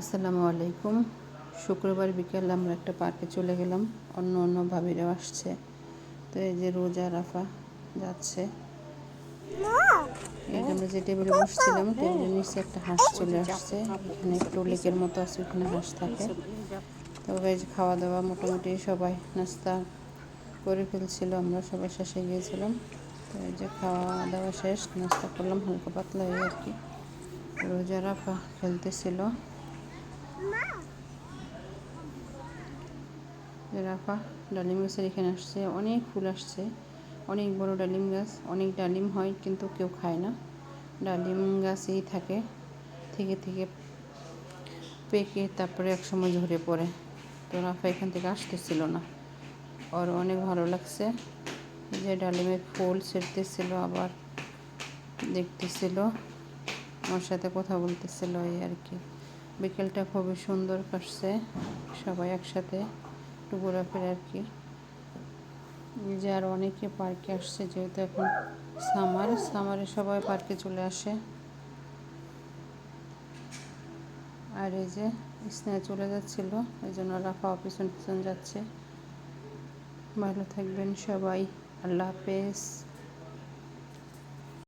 আসসালামু আলাইকুম। শুক্রবার বিকেল আমরা একটা পার্কে চলে গেলাম। অন্য অন্য ভাবিরাও আসছে। তো এই যে রোজা রাফা যাচ্ছে। আমরা যে টেবিলে বসছিলাম, টেবিলের নিচে একটা হাঁস চলে আসছে। এখানে একটু লেকের মতো আছে, ওখানে হাঁস থাকে। তো এই যে খাওয়া দাওয়া মোটামুটি সবাই নাস্তা করে ফেলছিল, আমরা সবাই শেষে গিয়েছিলাম। তো এই যে খাওয়া দাওয়া শেষ, নাস্তা করলাম, হালকা পাতলা এই আর কি। রোজা রাফা খেলতেছিল। রাফা, ডালিম গাছের এখানে আসছে। অনেক ফুল আসছে। অনেক বড় ডালিম গাছ। অনেক ডালিম হয়, কিন্তু কেউ খায় না। ডালিম গাছেই থাকে। থেকে থেকে পেকে তারপরে একসময় ঝরে পড়ে। তো রাফা এখান থেকে আসতেছিল না। ওর অনেক ভালো লাগছে যে ডালিমের ফুল ছিঁড়তেছিল, আবার দেখতেছিল। আমার সাথে কথা বলতেছিল এই আর কি। বিকেলটা খুবই সুন্দর কাটছে। সবাই একসাথে একটু ঘোরাফেরা আর কি। যে আর অনেকে পার্কে আসছে, যেহেতু এখন সামার, সামারে সবাই পার্কে চলে আসে। আর এই যে স্নেহ চলে যাচ্ছিল, এই জন্য রাফা পিছন পিছন যাচ্ছে। ভালো থাকবেন সবাই। আল্লাহ হাফেজ।